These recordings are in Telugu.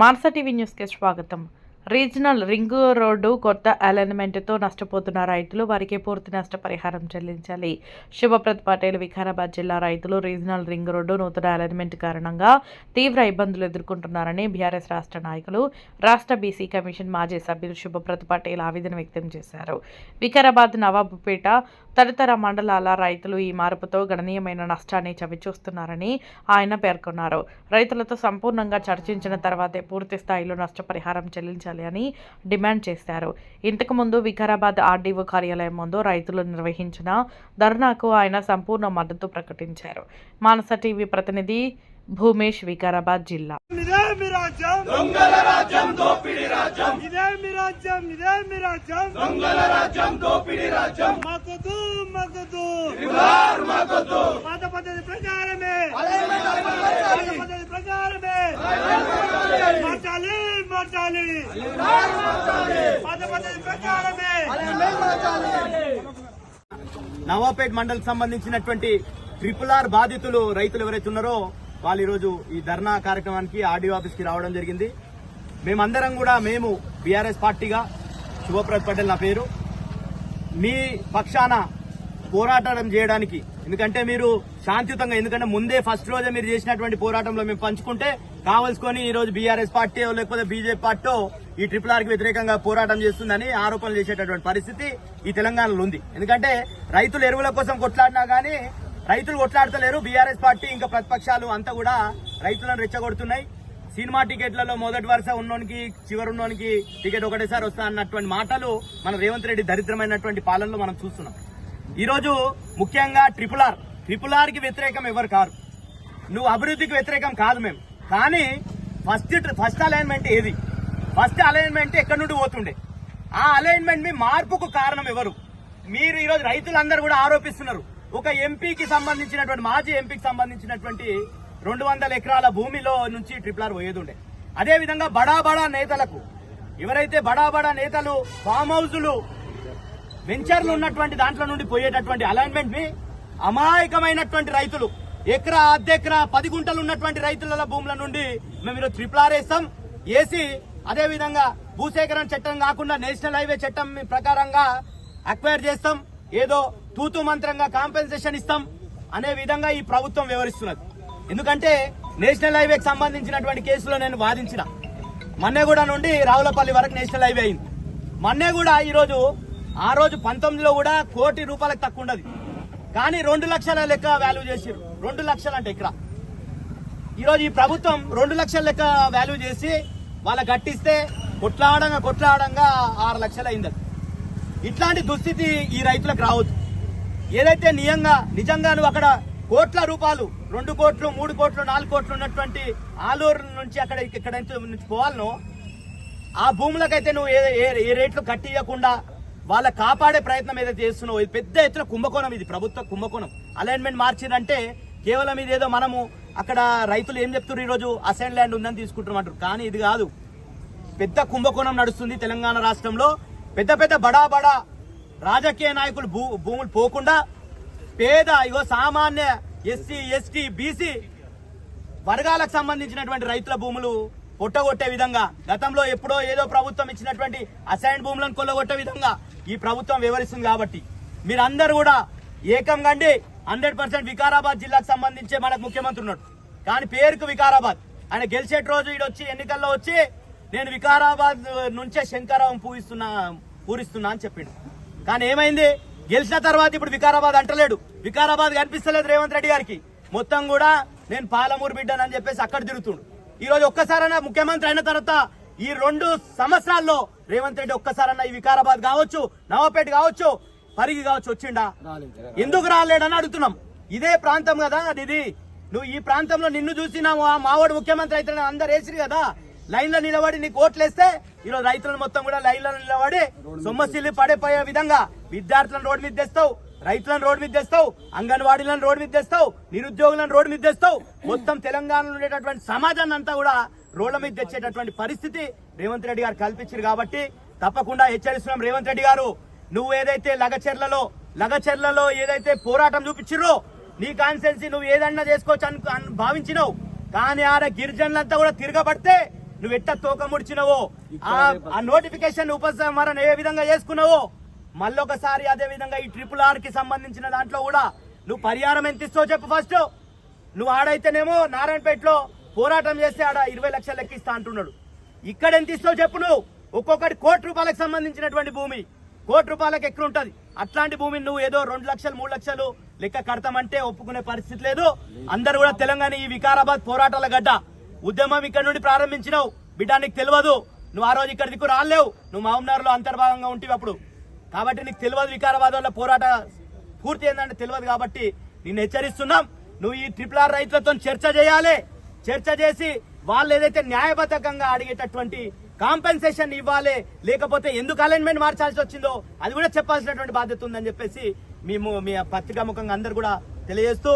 మానస టీవీ న్యూస్కి స్వాగతం. రీజనల్ రింగ్ రోడ్డు కొత్త అలైన్మెంట్తో నష్టపోతున్న రైతులు వారికి పూర్తి నష్టపరిహారం చెల్లించాలి. శుభప్రద్ పటేల్ వికారాబాద్ జిల్లా రైతులు రీజనల్ రింగ్ రోడ్డు నూతన అలైన్మెంట్ కారణంగా తీవ్ర ఇబ్బందులు ఎదుర్కొంటున్నారని బీఆర్ఎస్ రాష్ట్ర నాయకులు రాష్ట్ర బీసీ కమిషన్ మాజీ సభ్యులు శుభప్రత్ పటేల్ ఆవేదన వ్యక్తం చేశారు. వికారాబాద్ నవాబుపేట తదితర మండలాల రైతులు ఈ మార్పుతో గణనీయమైన నష్టాన్ని చవిచూస్తున్నారని ఆయన పేర్కొన్నారు. రైతులతో సంపూర్ణంగా చర్చించిన తర్వాతే పూర్తి స్థాయిలో నష్టపరిహారం చెల్లించాలి అని డిమాండ్ చేశారు. ఇంతకుముందు వికారాబాద్ ఆర్డీఓ కార్యాలయం ముందు రైతులు నిర్వహించిన ధర్నాకు ఆయన సంపూర్ణ మద్దతు ప్రకటించారు. మానస టీవీ ప్రతినిధి భూమేష్ వికారాబాద్ జిల్లా. ఇదే మీ రాజ్యం. దొంగల రాజ్యం దోపిడి రాజ్యం. ఇదే మీ రాజ్యం ఇదే మీ రాజ్యం. దొంగల రాజ్యం దోపిడి రాజ్యం. మద్దతు మద్దతు. మద్దతు. పాత పద్ధతి ప్రకారమే. పాత పద్ధతి ప్రకారమే. మార్చాలి మార్చాలి. పాత పద్ధతి ప్రకారమే. నవాపేట్ మండల్ సంబంధించినటువంటి ట్రిపుల్ ఆర్ బాధితులు రైతులు ఎవరైతే ఉన్నారో వాళ్ళు ఈరోజు ఈ ధర్నా కార్యక్రమానికి ఆర్డీఓ ఆఫీస్కి రావడం జరిగింది. మేమందరం కూడా మేము బీఆర్ఎస్ పార్టీగా శుభప్రద్ పటేల్ నా పేరు. మీ పక్షాన పోరాటం చేయడానికి ఎందుకంటే మీరు శాంతియుతంగా ఎందుకంటే ముందే ఫస్ట్ రోజే మీరు చేసినటువంటి పోరాటంలో మేము పంచుకుంటే కావలసుకొని ఈ రోజు బీఆర్ఎస్ పార్టీ లేకపోతే బీజేపీ పార్టీ ఈ ట్రిపుల్ ఆర్కి వ్యతిరేకంగా పోరాటం చేస్తుందని ఆరోపణలు చేసేటటువంటి పరిస్థితి ఈ తెలంగాణలో ఉంది. ఎందుకంటే రైతులు ఎరువుల కోసం కొట్లాడినా గానీ రైతులు కొట్లాడతలేరు. బీఆర్ఎస్ పార్టీ ఇంకా ప్రతిపక్షాలు అంతా కూడా రైతులను రెచ్చగొడుతున్నాయి. సినిమా టికెట్లలో మొదటి వరుస ఉన్నోనికి చివరి ఉన్నోనికి టికెట్ ఒకటేసారి వస్తా అన్నటువంటి మాటలు మన రేవంత్ రెడ్డి దరిద్రమైనటువంటి పాలనలో మనం చూస్తున్నాం. ఈరోజు ముఖ్యంగా ట్రిపుల్ ఆర్. ట్రిపుల్ ఆర్కి వ్యతిరేకం ఎవరు కారు? నువ్వు అభివృద్ధికి వ్యతిరేకం కాదు మేము. కానీ ఫస్ట్ ఫస్ట్ అలైన్మెంట్ ఏది? ఫస్ట్ అలైన్మెంట్ ఎక్కడి నుండి పోతుండే? ఆ అలైన్మెంట్ మీ మార్పుకు కారణం ఎవరు? మీరు ఈరోజు రైతులందరూ కూడా ఆరోపిస్తున్నారు. ఒక ఎంపీకి సంబంధించినటువంటి మాజీ ఎంపీకి సంబంధించినటువంటి రెండు వందల ఎకరాల భూమిలో నుంచి ట్రిపుల్ ఆర్ పోయేది అదేవిధంగా బడా బడా నేతలకు ఎవరైతే బడా బడా నేతలు ఫామ్ హౌజులు వెంచర్లు ఉన్నటువంటి దాంట్లో నుండి పోయేటటువంటి అలైన్మెంట్ని అమాయకమైనటువంటి రైతులు ఎకరా అర్ధెకరా పది గుంటలు ఉన్నటువంటి రైతుల భూముల నుండి మేము ఈరోజు ట్రిపుల్ ఆర్ వేస్తాం. వేసి అదేవిధంగా భూసేకరణ చట్టం కాకుండా నేషనల్ హైవే చట్టం ప్రకారంగా అక్వైర్ చేస్తాం. ఏదో తూతు మంత్రంగా కాంపెన్సేషన్ ఇస్తాం అనే విధంగా ఈ ప్రభుత్వం వివరిస్తున్నది ఎందుకంటే నేషనల్ హైవేకి సంబంధించినటువంటి కేసులో నేను వాదించిన. మన్నెగూడ నుండి రావులపల్లి వరకు నేషనల్ హైవే అయింది. మన్నెగూడ ఈరోజు ఆ రోజు పంతొమ్మిదిలో కూడా కోటి రూపాయలకు తక్కువ ఉండదు. కానీ రెండు లక్షల లెక్క వాల్యూ చేసిరు రెండు లక్షలు అంటే ఇక్కడ ఈరోజు ఈ ప్రభుత్వం రెండు లక్షల లెక్క వాల్యూ చేసి వాళ్ళకి గట్టిస్తే కొట్లాడంగా కొట్లాడంగా ఆరు లక్షలు అయింది అది. ఇట్లాంటి దుస్థితి ఈ రైతులకు రావద్దు. ఏదైతే నియంగా నిజంగా నువ్వు అక్కడ కోట్ల రూపాయలు రెండు కోట్లు మూడు కోట్లు నాలుగు కోట్లు ఉన్నటువంటి ఆలూరు నుంచి అక్కడ ఇక్కడ నుంచి పోవాలనో ఆ భూములకైతే నువ్వు ఏ ఏ- ఏ రేట్లు కట్టియకుండా వాళ్ళ కాపాడే ప్రయత్నం ఏదైతే చేస్తున్నావు ఇది పెద్ద ఎత్తున కుంభకోణం ఇది ప్రభుత్వ కుంభకోణం. అలైన్మెంట్ మార్చిరంటే కేవలం ఇది ఏదో మనము అక్కడ రైతులు ఏం చెప్తున్నారు ఈరోజు? అసైన్ ల్యాండ్ ఉందని తీసుకుంటున్నామంటారు కానీ ఇది కాదు. పెద్ద కుంభకోణం నడుస్తుంది తెలంగాణ రాష్ట్రంలో. పెద్ద పెద్ద బడా బడా రాజకీయ నాయకులు భూ భూములు పోకుండా పేద ఇగో సామాన్య ఎస్సీ ఎస్టీ బీసీ వర్గాలకు సంబంధించినటువంటి రైతుల భూములు పొట్టగొట్టే విధంగా గతంలో ఎప్పుడో ఏదో ప్రభుత్వం ఇచ్చినటువంటి అసైన్ భూములను కొల్లగొట్టే విధంగా ఈ ప్రభుత్వం వివరిస్తుంది కాబట్టి. మీరందరూ కూడా ఏకం కండి హండ్రెడ్ పర్సెంట్ వికారాబాద్ జిల్లాకు సంబంధించే మనకు ముఖ్యమంత్రి ఉన్నాడు. కానీ పేరుకు వికారాబాద్. ఆయన గెలిచేటి రోజు ఈడొచ్చి ఎన్నికల్లో వచ్చి నేను వికారాబాద్ నుంచే శంకరావం పూజిస్తున్నా పూరిస్తున్నా అని చెప్పిండు. కానీ ఏమైంది? గెలిచిన తర్వాత ఇప్పుడు వికారాబాద్ అంటలేడు. వికారాబాద్ కనిపిస్తలేదు రేవంత్ రెడ్డి గారికి. మొత్తం కూడా నేను పాలమూరు బిడ్డనని చెప్పేసి అక్కడ తిరుగుతుండు. ఈ రోజు ఒక్కసారైనా ముఖ్యమంత్రి అయిన తర్వాత ఈ రెండు సంవత్సరాల్లో రేవంత్ రెడ్డి ఒక్కసారన్నా ఈ వికారాబాద్ కావచ్చు నవాపేట కావచ్చు పరిగి కావచ్చు వచ్చిండా? ఎందుకు రాలేడని అడుగుతున్నాం. ఇదే ప్రాంతం కదా అది. ఇది నువ్వు ఈ ప్రాంతంలో నిన్ను చూసి నా మా- మావాడు ముఖ్యమంత్రి అయితే అందరు వేసిరు కదా. లైన్లో నిలబడి నీకు ఓట్లేస్తే ఈరోజు రైతులను మొత్తం కూడా లైన్లో నిలబడి సొమ్మసిల్లి పడిపోయే విధంగా విద్యార్థులను రోడ్డు మీద తెస్తావు రైతులను రోడ్డు మీద తెస్తావు అంగన్వాడీలను రోడ్డు మీద తెస్తావు నిరుద్యోగులను రోడ్డు మీద తెస్తావు. మొత్తం తెలంగాణలో ఉండేటటువంటి సమాజాన్ని అంతా కూడా రోడ్ల మీద తెచ్చేటటువంటి పరిస్థితి రేవంత్ రెడ్డి గారు కల్పించారు కాబట్టి తప్పకుండా హెచ్చరిస్తున్నాం రేవంత్ రెడ్డి గారు. నువ్వు ఏదైతే లగచెర్లలో లగచెర్లలో ఏదైతే పోరాటం చూపించిర్రో నీ కాన్సెన్సీ నువ్వు ఏదన్నా చేసుకోవచ్చు అని అను- భావించినావు. కానీ ఆడ గిరిజనులంతా కూడా తిరగబడితే నువ్వు ఎట్ట తోక ముడిచినవో? ఆ- ఆ నోటిఫికేషన్ ఉపసంహరణ ఏ విధంగా చేసుకున్నావో? మళ్ళొకసారి అదే విధంగా ఈ ట్రిపుల్ ఆర్కి సంబంధించిన దాంట్లో కూడా నువ్వు పరిహారం ఎంత ఇస్తావో చెప్పు ఫస్ట్ నువ్వు ఆడైతేనేమో నారాయణపేటలో పోరాటం చేస్తే ఆడ ఇరవై లక్షలు లెక్కిస్తా అంటున్నాడు. ఇక్కడ ఎంత ఇస్తావు చెప్పు నువ్వు. ఒక్కొక్కటి కోటి రూపాయలకు సంబంధించినటువంటి భూమి. కోటి రూపాయలకు ఎక్కువ ఉంటది? అట్లాంటి భూమిని నువ్వు ఏదో రెండు లక్షలు మూడు లక్షలు లెక్క కడతామంటే ఒప్పుకునే పరిస్థితి లేదు. అందరు కూడా తెలంగాణ ఈ వికారాబాద్ పోరాటాల గడ్డ. ఉద్యమం ఇక్కడ నుండి ప్రారంభించినావు. బిడ్డ నీకు తెలియదు నువ్వు ఆ రోజు ఇక్కడ దిక్కు రాలేవు. నువ్వు మహమ్నార్లో అంతర్భాగంగా ఉంటివి అప్పుడు. కాబట్టి నీకు తెలియదు వికారాబాద్ వల్ల పోరాట పూర్తి ఏంటంటే తెలియదు కాబట్టి నిన్ను హెచ్చరిస్తున్నాం. నువ్వు ఈ ట్రిపుల్ ఆర్ రైతులతో చర్చ చేయాలి. చర్చ చేసి వాళ్ళు ఏదైతే న్యాయబద్ధకంగా అడిగేటటువంటి కాంపెన్సేషన్ ఇవ్వాలి లేకపోతే ఎందుకు అలైన్మెంట్ మార్చాల్సి వచ్చిందో అది కూడా చెప్పాల్సినటువంటి బాధ్యత ఉందని చెప్పేసి మేము మీ పత్రికా ముఖంగా అందరు కూడా తెలియజేస్తూ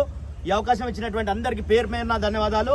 ఈ అవకాశం ఇచ్చినటువంటి అందరికి పేరు పేరున ధన్యవాదాలు.